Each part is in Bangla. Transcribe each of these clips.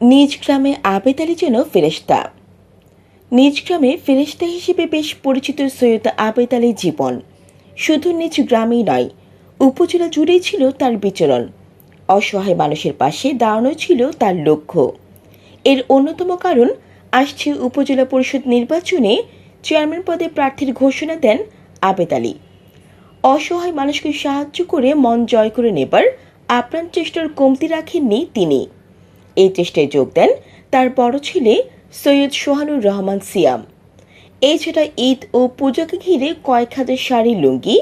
নিজ গ্রামে আবেদ আলী যেন ফেরেস্তা নিজ গ্রামে ফেরেস্তা হিসেবে বেশ পরিচিত সৈয়দ আবেদ আলীর জীবন। শুধু নিজ গ্রামেই নয়, উপজেলা জুড়েই ছিল তার বিচরণ। অসহায় মানুষের পাশে দাঁড়ানো ছিল তার লক্ষ্য। এর অন্যতম কারণ, আসছে উপজেলা পরিষদ নির্বাচনে চেয়ারম্যান পদে প্রার্থীর ঘোষণা দেন আবেদ আলী অসহায় মানুষকে সাহায্য করে মন জয় করে নেবার আপ্রাণ চেষ্টার কমতি রাখেননি তিনি। এই চেষ্টায় যোগ দেন তার বড় ছেলে সৈয়দ সোহানুর রহমান সিয়াম। এছাড়া ঈদ ও পূজাকে ঘিরে কয়েক হাজার শাড়ি, লুঙ্গি,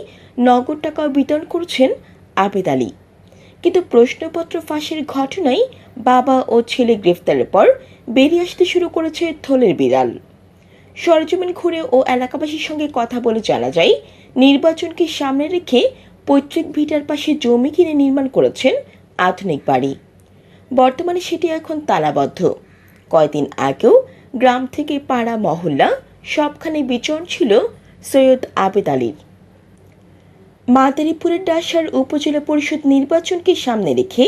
নগদ টাকাও বিতরণ করছেন আবেদ আলী। কিন্তু প্রশ্নপত্র ফাঁসের ঘটনায় বাবা ও ছেলে গ্রেফতারের পর বেরিয়ে আসতে শুরু করেছে থলের বিড়াল। সরজমিন ঘুরে ও এলাকাবাসীর সঙ্গে কথা বলে জানা যায়, নির্বাচনকে সামনে রেখে পৈতৃক ভিটার পাশে জমি কিনে নির্মাণ করেছেন আধুনিক বাড়ি। বর্তমানে সেটি এখন তালাবদ্ধ। কয়দিন আগেও গ্রাম থেকে পাড়া মহল্লা সবখানে বিচরণ ছিল সৈয়দ আবেদ আলীর। মাদারীপুরের ডাসার উপজেলা পরিষদ নির্বাচনকে সামনে রেখে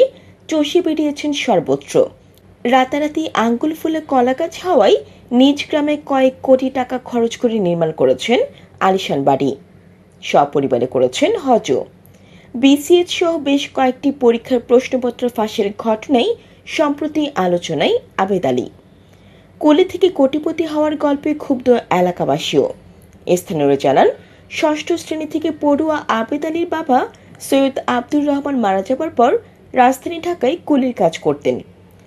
চষে বেরিয়েছেন সর্বত্র। রাতারাতি আঙ্গুল ফুলে কলাগাছ হওয়ায় নিজ গ্রামে কয়েক কোটি টাকা খরচ করে নির্মাণ করেছেন আলিশান বাড়ি সপরিবারে করেছেন হজও। বিসিএস সহ বেশ কয়েকটি পরীক্ষার প্রশ্নপত্র ফাঁসের ঘটনায় সম্প্রতি আলোচনায় আবেদ আলী। কোলে থেকে কোটিপতি হওয়ার গল্পে ক্ষুব্ধ এলাকাবাসীও। স্থানীয়রা জানান, ষষ্ঠ শ্রেণি থেকে পড়ুয়া আবেদ আলীর বাবা সৈয়দ আব্দুর রহমান মারা যাবার পর রাজধানী ঢাকায় কুলির কাজ করতেন।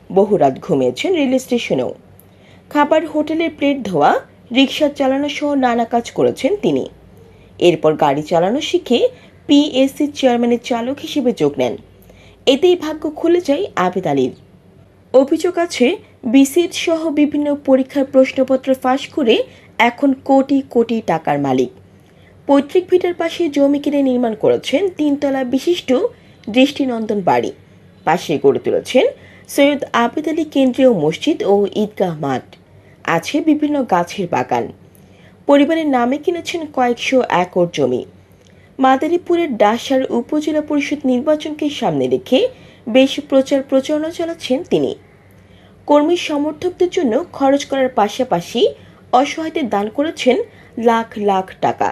বহু রাত ঘুমিয়েছেন রেল স্টেশনেও। খাবার, হোটেলের প্লেট ধোয়া রিক্সা চালানো সহ নানা কাজ করেছেন তিনি। এরপর গাড়ি চালানো শিখে পিএসসি চেয়ারম্যানের চালক হিসেবে যোগ নেন। এতেই ভাগ্য খুলে যায় আবেদ আলীর। অভিযোগ আছে বিসিএড সহ বিভিন্ন পরীক্ষার প্রশ্নপত্র ফাঁস করে এখন কোটি কোটি টাকার মালিক। পৈতৃক ভিটার পাশে জমি কিনে নির্মাণ করেছেন তিনতলা বিশিষ্ট দৃষ্টিনন্দন বাড়ি। পাশে গড়ে তুলেছেন সৈয়দ আবেদ আলী কেন্দ্রীয় মসজিদ ও ঈদগাহ মাঠ। আছে বিভিন্ন গাছের বাগান। পরিবারের নামে কিনেছেন কয়েকশো একর জমি। মাদারীপুরের ডাসার উপজেলা পরিষদ নির্বাচনকে সামনে রেখে বেশ প্রচার প্রচারণা চালাচ্ছেন তিনি। কর্মী সমর্থকদের জন্য খরচ করার পাশাপাশি অসহায়দের দান করেছেন লাখ লাখ টাকা।